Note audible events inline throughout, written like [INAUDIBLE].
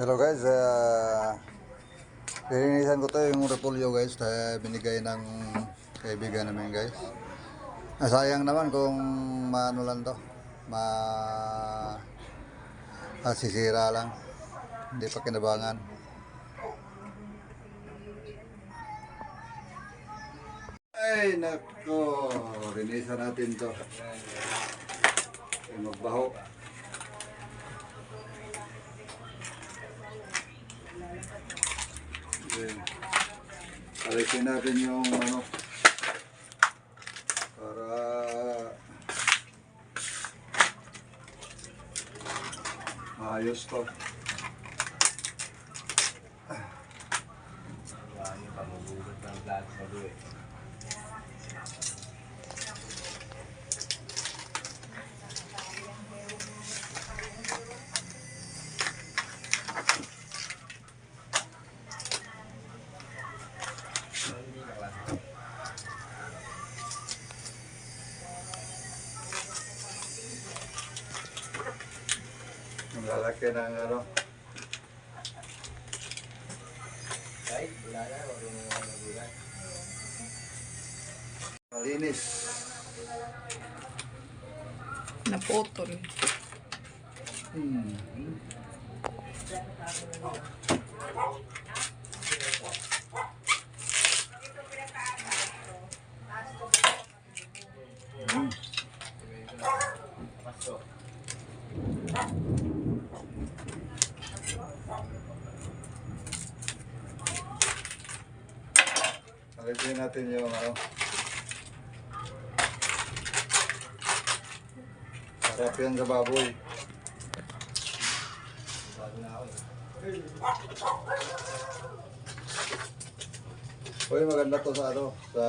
Hello guys, uh, lilinisan ko to yung repolyo guys na binigay ng kaibigan namin guys. Ah, sayang naman kung maano lang to, ma ah, sisira lang, hindi pa kinabangan. Ay nako, linisan natin to. Ay, magbaho. Then, alisin natin yung ano para maayos to. Ang lalaki ng ano. Malinis. Naputol. Hmm. Hmm. Alisin natin yung ano. Sarap yan sa baboy. Uy, maganda to sa ano, sa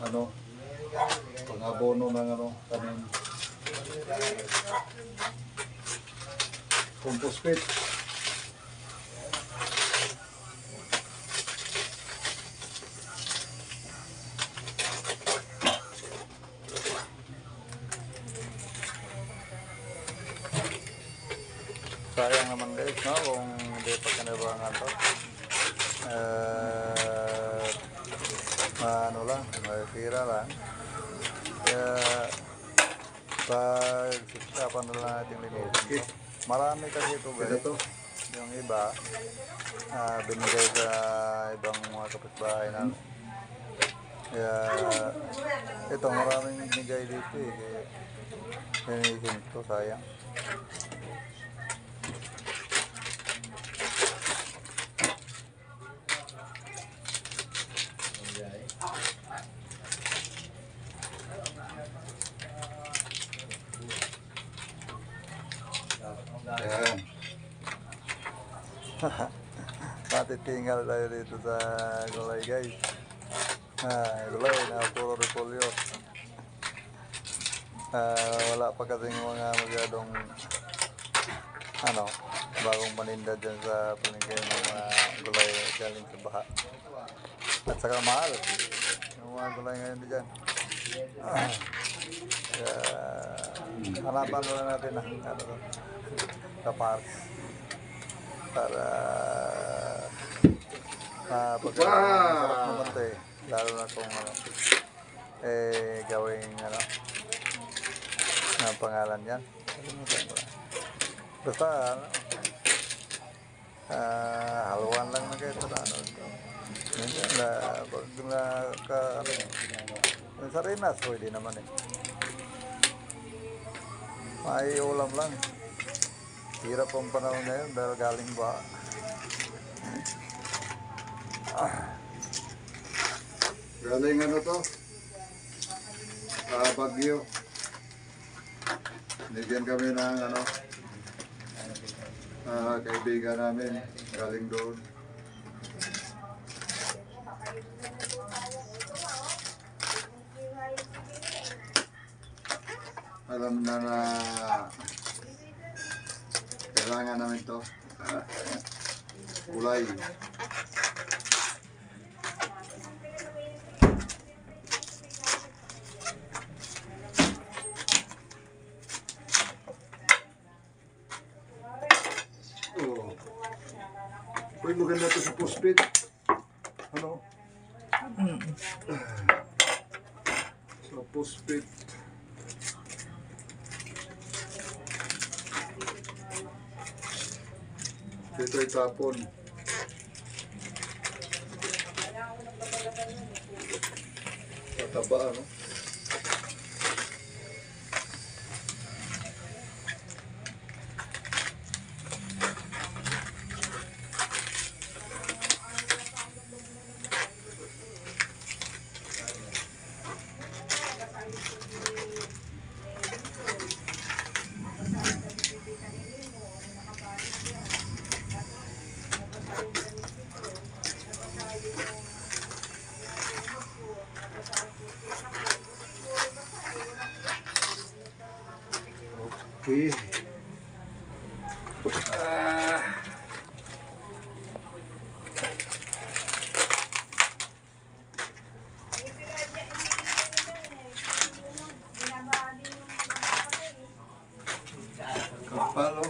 ano, pangabono ng ano, tanim. Compost pit. Sayang naman guys, no? Kung hindi pa kinabangan to. Eh, ano lang, masira lang. Kaya, pag sikapan na lang natin linisin to. Marami kasi ito guys. Yung iba, ah, binigay sa ibang mga kapitbahay na. Kaya, ito maraming binigay dito eh. Kaya, linisin to, sayang. [LAUGHS] Matitingal tayo dito sa gulay guys. Ah, gulay na puro repolyo. Ah, wala pa kasing mga masyadong ano, bagong paninda dyan sa panigay ng mga gulay galing sa baha. At saka mahal. Yung mga gulay ngayon dyan. Ah, kaya, hanapan na natin ng ano to, kapars para uh, sarap naman to eh. Lalo na kung ano, eh, gawing ano, ang pangalan yan. Kalimutan ko na. Basta, ano, ah, haluan lang na kayo sa ano. Minsan na, pag na, ka, ano, yung sarinas, pwede naman eh. May ulam lang. Hirap ang panahon ngayon dahil galing ba. Galing ano to? Ah, Bagyo. Nigyan kami ng ano, ah, kaibigan namin galing doon. Alam na na kailangan namin to. Uh, gulay. Oh. Uy, maganda to sa postpaid. Ano? Mm. Uh, sa postpaid. Dito ay tapon. Tataba, ano? Okay. Ah. Kapalo.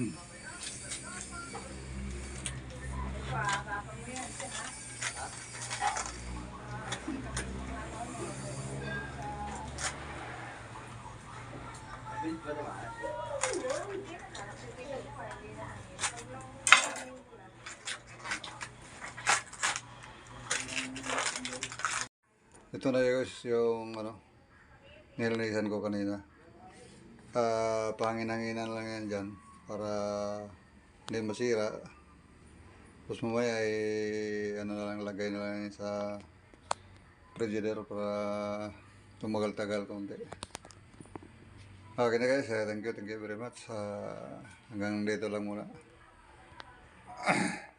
Ito na guys yung ano, nilinisan ko kanina. Ah, panginanginan lang yan dyan para hindi masira. Tapos mamaya ay ano na lang lagay na lang sa frigidaire para tumagal-tagal konti. Okay na guys, eh, thank you, thank you very much. Ah, hanggang dito lang muna. [CLEARS THROAT]